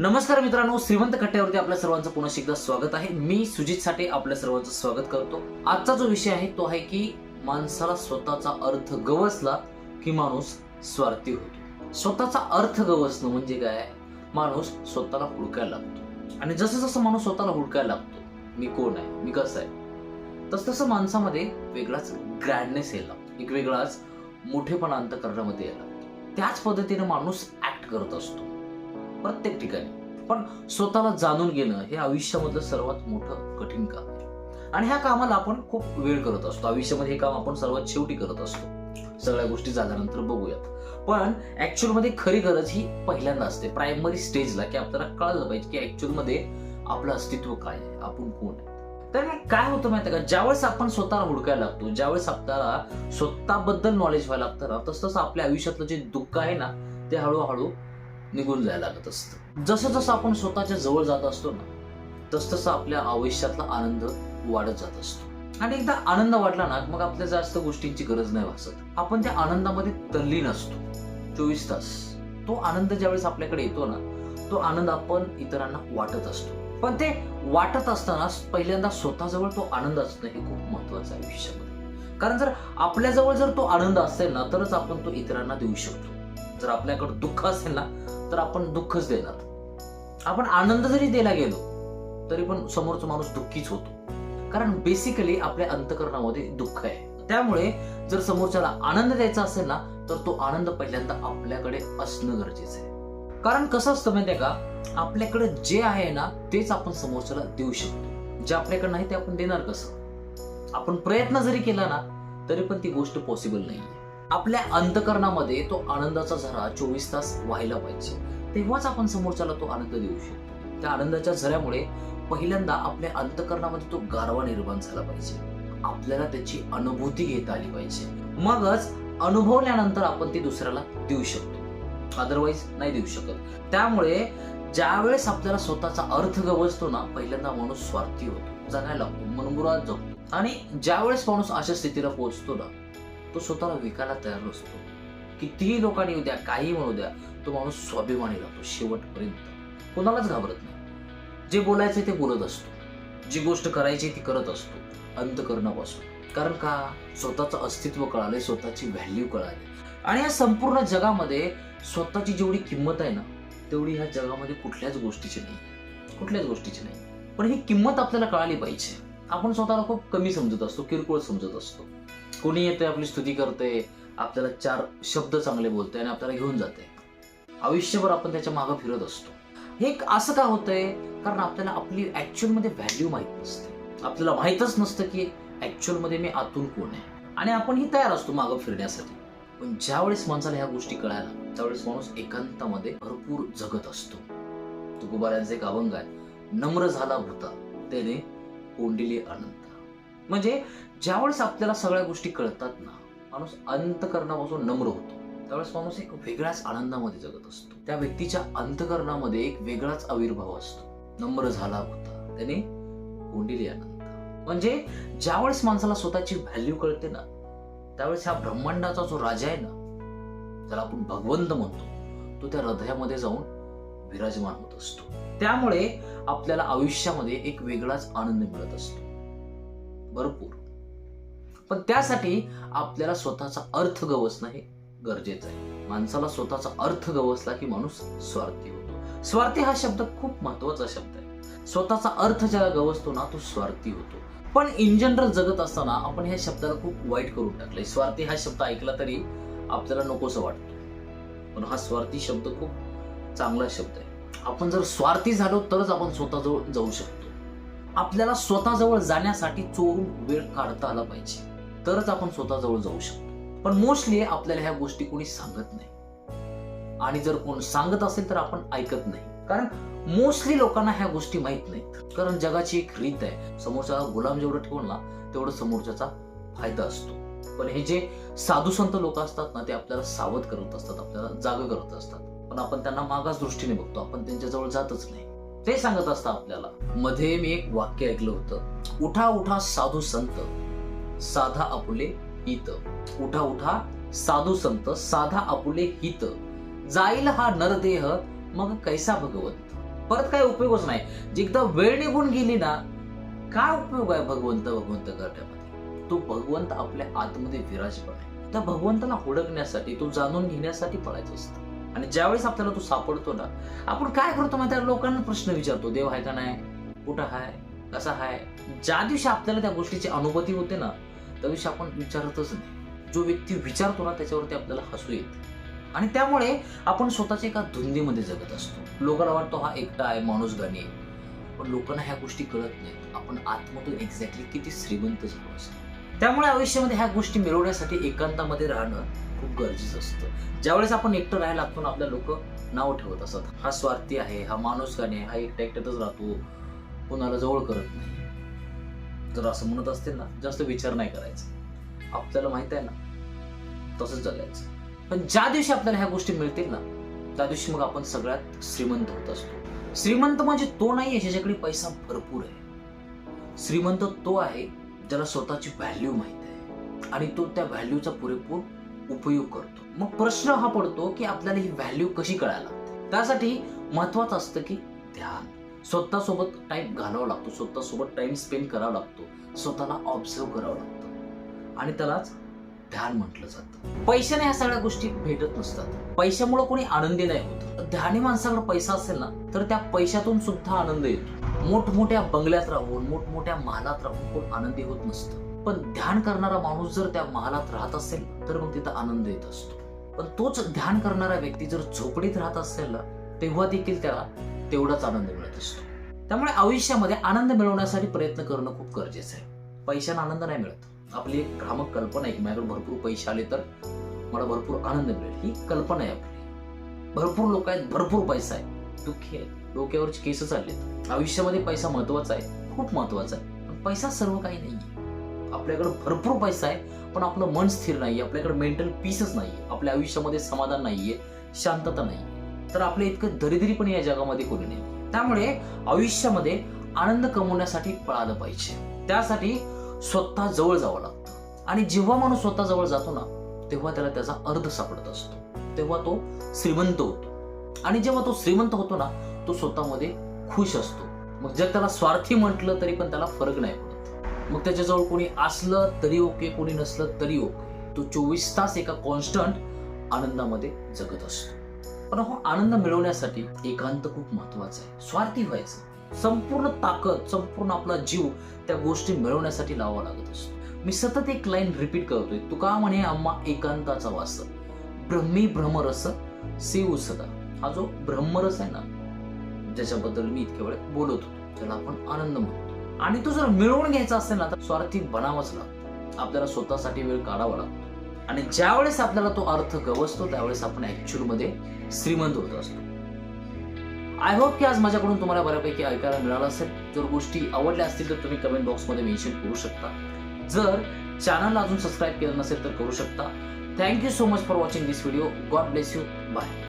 नमस्कार मित्रांनो श्रीमंत कट्ट्यावरती आपल्या सर्वांचं पुन्हा एकदा स्वागत आहे. मी सुजित साठे आपल्या सर्वांचं स्वागत करतो. आजचा जो विषय आहे तो आहे की माणसाला स्वतःचा अर्थ गवसला की माणूस स्वार्थी होतो. स्वतःचा अर्थ गवसणं म्हणजे काय माणूस स्वतःला हुडकायला लागतो. आणि जसं जसं माणूस स्वतःला हुडकायला लागतो मी कोण आहे? मी कसं आहे? तस तसं माणसामध्ये वेगळाच ग्रँडनेस यायला लागतो. एक वेगळाच मोठेपणा अंतकरणामध्ये यायला लागतो. त्याच पद्धतीने माणूस ऍक्ट करत असतो. प्रत्येक ठिकाणी. पण स्वतःला जाणून घेणं हे आयुष्यामधलं सर्वात मोठं कठीण काम आहे. आणि ह्या कामाला आपण खूप वेळ करत असतो. आयुष्यामध्ये हे काम आपण सर्वात शेवटी करत असतो. सगळ्या गोष्टी झाल्यानंतर बघूयात. पण ऍक्च्युअलमध्ये खरी गरज ही पहिल्यांदा असते. प्रायमरी स्टेजला की आपल्याला कळलं पाहिजे की ऍक्च्युअलमध्ये आपलं अस्तित्व काय आहे. आपण कोण आहे. तर काय होतं माहिती का? ज्यावेळेस आपण स्वतःला हुडकायला लागतो ज्यावेळेस आपल्याला स्वतःबद्दल नॉलेज व्हायला लागतं ना तसं आपल्या आयुष्यातलं जे दुःख आहे ना ते हळूहळू निघून जायला लागत असतं. जसं जसं आपण स्वतःच्या जवळ जात असतो ना तस तसं आपल्या आयुष्यातला आनंद वाढत जात असतो. आणि एकदा आनंद वाढला ना मग आपल्या जास्त गोष्टींची गरज नाही भासत. आपण त्या आनंदामध्ये तल्लीन असतो चोवीस तास. तो आनंद ज्यावेळेस आपल्याकडे येतो ना तो आनंद आपण इतरांना वाटत असतो. पण ते वाटत असताना पहिल्यांदा स्वतःजवळ तो आनंद असणं हे खूप महत्वाचं आहे आयुष्यामध्ये. कारण जर आपल्याजवळ जर तो आनंद असेल ना तरच आपण तो इतरांना देऊ शकतो. जर आपल्याकडे दुःख असेल ना तर आपण दुःखच देणार. आपण आनंद जरी द्यायला गेलो तरी पण समोरचा माणूस दुःखीच होतो. कारण बेसिकली आपल्या अंतकरणामध्ये दुःख आहे. त्यामुळे जर समोरच्याला आनंद द्यायचा असेल ना तर तो आनंद पहिल्यांदा आपल्याकडे असणं गरजेचं आहे. कारण कसं असतं माहितीये का? आपल्याकडे जे आहे ना तेच आपण समोरच्याला देऊ शकतो. जे आपल्याकडे नाही ते आपण देणार कसं? आपण प्रयत्न जरी केला ना तरी पण ती गोष्ट पॉसिबल नाही आपल्या अंतकरणामध्ये तो आनंदाचा झरा चोवीस तास व्हायला पाहिजे. तेव्हाच आपण समोरच्याला तो आनंद देऊ शकतो. त्या आनंदाच्या झऱ्यामुळे पहिल्यांदा आपल्या अंतकरणामध्ये तो गारवा निर्माण झाला पाहिजे. आपल्याला त्याची अनुभूती घेता आली पाहिजे. मगच अनुभवल्यानंतर आपण ती दुसऱ्याला देऊ शकतो. अदरवाईज नाही देऊ शकत. त्यामुळे ज्यावेळेस आपल्याला स्वतःचा अर्थ गवसतो ना पहिल्यांदा माणूस स्वार्थी होतो. जगायला लागतो मनमुरात जगतो. आणि ज्यावेळेस माणूस अशा स्थितीला पोहोचतो ना तो स्वतःला विकायला तयार नसतो. कितीही लोकांनी येऊ द्या काही म्हणू द्या तो माणूस स्वाभिमानी राहतो शेवटपर्यंत. कोणालाच घाबरत नाही. जे बोलायचं ते बोलत असतो. जी गोष्ट करायची ती करत असतो. अंतकरणापासून. कारण का? स्वतःचं अस्तित्व कळाले स्वतःची व्हॅल्यू कळाली. आणि या संपूर्ण जगामध्ये स्वतःची जेवढी किंमत आहे ना तेवढी ह्या जगामध्ये कुठल्याच गोष्टीची नाही. कुठल्याच गोष्टीची नाही. पण ही किंमत आपल्याला कळाली पाहिजे. आपण स्वतःला खूप कमी समजत असतो किरकोळ समजत असतो. कोणी येते आपली स्तुती करते आपल्याला चार शब्द चांगले बोलते आणि आपल्याला घेऊन जाते आयुष्यभर आपण त्याच्या मागं फिरत असतो. हे असं का होतंय? कारण आपल्याला आपली ॲक्च्युअलमध्ये व्हॅल्यू माहीत नसते. आपल्याला माहितच नसतं की ऍक्च्युअलमध्ये मी आतून कोण आहे. आणि आपणही तयार असतो मागं फिरण्यासाठी. पण ज्यावेळेस माणसाला ह्या गोष्टी कळायला त्यावेळेस माणूस एकांतामध्ये भरपूर जगत असतो. तुकोबाऱ्यांचे एक अभंग आहे नम्र झाला होता त्याने कोंडिले अनंत म्हणजे ज्यावेळेस आपल्याला सगळ्या गोष्टी कळतात ना माणूस अंतकरणापासून नम्र होतो. त्यावेळेस माणूस एक वेगळ्याच आनंदामध्ये जगत असतो. त्या व्यक्तीच्या अंतकरणामध्ये एक वेगळाच आविर्भाव असतो. नम्र झाला होता. त्याने कोंडिली आनंद म्हणजे ज्यावेळेस माणसाला स्वतःची व्हॅल्यू कळते ना त्यावेळेस ह्या ब्रह्मांडाचा जो राजा आहे ना ज्याला आपण भगवंत म्हणतो तो त्या हृदयामध्ये जाऊन विराजमान होत असतो. त्यामुळे आपल्याला आयुष्यामध्ये एक वेगळाच आनंद मिळत असतो. भरपूर. पण त्यासाठी आपल्याला स्वतःचा अर्थ गवसणं हे गरजेचं आहे. माणसाला स्वतःचा अर्थ गवसला की माणूस स्वार्थी होतो. स्वार्थी हा शब्द खूप महत्त्वाचा शब्द आहे. स्वतःचा अर्थ ज्याला गवसतो ना तो स्वार्थी होतो. पण इन जनरल जगत असताना आपण ह्या शब्दाला खूप वाईट करून टाकलंय. स्वार्थी हा शब्द ऐकला तरी आपल्याला नकोसं वाटतो. पण हा स्वार्थी शब्द खूप चांगला शब्द आहे. आपण जर स्वार्थी झालो तरच आपण स्वतःजवळ जाऊ शकतो. आपल्याला स्वतःजवळ जाण्यासाठी चोरून वेळ काढता आला पाहिजे. तरच आपण स्वतःजवळ जाऊ शकतो. पण मोस्टली आपल्याला ह्या गोष्टी कोणी सांगत नाही. आणि जर कोण सांगत असेल तर आपण ऐकत नाही. कारण मोस्टली लोकांना ह्या गोष्टी माहीत नाहीत. कारण जगाची एक रीत आहे. समोरच्याला गुलाम जेवढं ठेवलं ना तेवढं समोरच्याचा फायदा असतो. पण हे जे साधू संत लोक असतात ना ते आपल्याला सावध करत असतात आपल्याला जाग करत असतात. पण आपण त्यांना मागास दृष्टीने बघतो. आपण त्यांच्याजवळ जातच नाही. ते सांगत असत आपल्याला. मध्ये मी एक वाक्य ऐकलं होतं. उठा उठा साधू संत साधा आपुले हित. उठा उठा साधू संत साधा आपुले हित. जाईल हा नरदेह मग कैसा भगवंत? परत काय उपयोगच नाही. जिकदा एकदा वेळ निघून गेली ना काय उपयोग आहे भगवंत भगवंत करण्यामध्ये? तो भगवंत आपल्या आतमध्ये विराजमान आहे. त्या भगवंताला हुडकण्यासाठी तो जाणून घेण्यासाठी पळायचं असतं. आणि ज्यावेळेस आपल्याला तो सापडतो ना आपण काय करतो माहिती त्या लोकांना प्रश्न विचारतो देव आहे का नाही? कुठं आहे? कसा आहे? ज्या दिवशी आपल्याला त्या गोष्टीची अनुभूती होते ना त्या दिवशी आपण विचारतच नाही. जो व्यक्ती विचारतो ना त्याच्यावरती आपल्याला हसू येत. आणि त्यामुळे आपण स्वतःच्या एका धुंदीमध्ये जगत असतो. लोकांना वाटतो हा एकटा आहे माणूस गाणी आहे. पण लोकांना ह्या गोष्टी कळत नाहीत. आपण आतमधून एक्झॅक्टली किती श्रीमंत झालो असतो. त्यामुळे आयुष्यामध्ये ह्या गोष्टी मिळवण्यासाठी एकांतामध्ये राहणं खूप गरजेचं असतं. ज्यावेळेस आपण एकटं राहायला लागतो ना आपल्या लोक नाव ठेवत असतात. हा स्वार्थी आहे हा माणूस गाणे हा एकट्या एकट्यातच राहतो कोणाला जवळ करत नाही. जर असं म्हणत असतील ना जास्त विचार नाही करायचा. आपल्याला माहीत आहे ना तसंच जगायचं. पण ज्या दिवशी आपल्याला ह्या गोष्टी मिळतील ना त्या दिवशी मग आपण सगळ्यात श्रीमंत होत असतो. श्रीमंत म्हणजे तो नाही आहे ज्याच्याकडे पैसा भरपूर आहे. श्रीमंत तो आहे त्याला स्वतःची व्हॅल्यू माहीत आहे. आणि तो त्या व्हॅल्यूचा पुरेपूर उपयोग करतो. मग प्रश्न हा पडतो की आपल्याला ही व्हॅल्यू कशी कळायला लागते? त्यासाठी महत्वाचं असतं की ध्यान. स्वतःसोबत टाइम घालावा लागतो. स्वतःसोबत टाइम स्पेंड करावा लागतो. स्वतःला ऑब्झर्व करावं लागतं. आणि त्यालाच ध्यान म्हटलं जातं. पैशाने ह्या सगळ्या गोष्टी भेटत नसतात. पैशामुळे कोणी आनंदी नाही होत. ध्यानी माणसाकडे पैसा असेल ना तर त्या पैशातून सुद्धा आनंद येतो. मोठमोठ्या बंगल्यात राहून मोठमोठ्या महालात राहून कोण आनंदी होत नसतं. पण ध्यान करणारा माणूस जर त्या महालात राहत असेल तर मग तिथं आनंद येत असतो. पण तोच ध्यान करणारा व्यक्ती जर झोपडीत राहत असेल ना तेव्हा देखील त्याला तेवढाच आनंद मिळत असतो. त्यामुळे आयुष्यामध्ये आनंद मिळवण्यासाठी प्रयत्न करणं खूप गरजेचं आहे. पैशाने आनंद नाही मिळत. आपली एक भ्रामक कल्पना आहे की माझ्याकडे भरपूर पैसे आले तर मला भरपूर आनंद मिळेल. ही कल्पना आहे आपली. भरपूर लोक आहेत भरपूर पैसा आहे. दुःखी आहे डोक्यावरचे केस चाललेत. आयुष्यामध्ये पैसा महत्त्वाचा आहे खूप महत्त्वाचा आहे. पण पैसा सर्व काही नाही आपल्याकडे भरपूर पैसा आहे पण आपलं मन स्थिर नाही आपल्याकडे मेंटल पीसच नाही आपल्या आयुष्यामध्ये समाधान नाहीये शांतता नाही तर आपलं इतकं दरिद्री पण या जगामध्ये कोणी नाही. त्यामुळे आयुष्यामध्ये आनंद कमवण्यासाठी पळालं पाहिजे. त्यासाठी स्वतः जवळ जावं लागतं. आणि जेव्हा माणूस स्वतः जवळ जातो ना तेव्हा त्याला त्याचा अर्थ सापडत असतो. तेव्हा तो श्रीमंत होतो. आणि जेव्हा तो श्रीमंत होतो ना तो स्वतःमध्ये खुश असतो. मग जर त्याला स्वार्थी म्हटलं तरी पण त्याला फरक नाही पडत. मग त्याच्याजवळ कोणी असलं तरी ओके कोणी नसलं तरी ओके. तो चोवीस तास एका कॉन्स्टंट आनंदामध्ये जगत असतो. पण हा आनंद मिळवण्यासाठी एकांत खूप महत्त्वाचा आहे. स्वार्थी व्हायचं. संपूर्ण ताकद संपूर्ण आपला जीव त्या गोष्टी मिळवण्यासाठी लावावा लागत असतो. मी सतत एक लाईन रिपीट करतोय. तुका म्हणे आम्हा एकांताचा वास. ब्रह्मी भ्रमरस सेऊ सदा. हा जो ब्रह्मरस आहे ना ज्याच्याबद्दल मी इतक्या वेळ बोलत होतो. त्याला आपण आनंद म्हणतो. आणि तो जर मिळवून घ्यायचा असेल ना तर स्वार्थी बनावाच लागतो. आपल्याला स्वतःसाठी वेळ काढावा लागतो. आणि ज्यावेळेस आपल्याला तो अर्थ गवसतो त्यावेळेस आपण ऍक्च्युअलमध्ये श्रीमंत होत असतो. आय होप की आज माझ्याकडून तुम्हाला बऱ्यापैकी ऐकायला मिळालं असेल. जर गोष्टी आवडल्या असतील तर तुम्ही कमेंट बॉक्समध्ये मेन्शन करू शकता. जर चॅनलला अजून सबस्क्राईब केलं नसेल तर करू शकता. Thank you so much for watching this video God bless you bye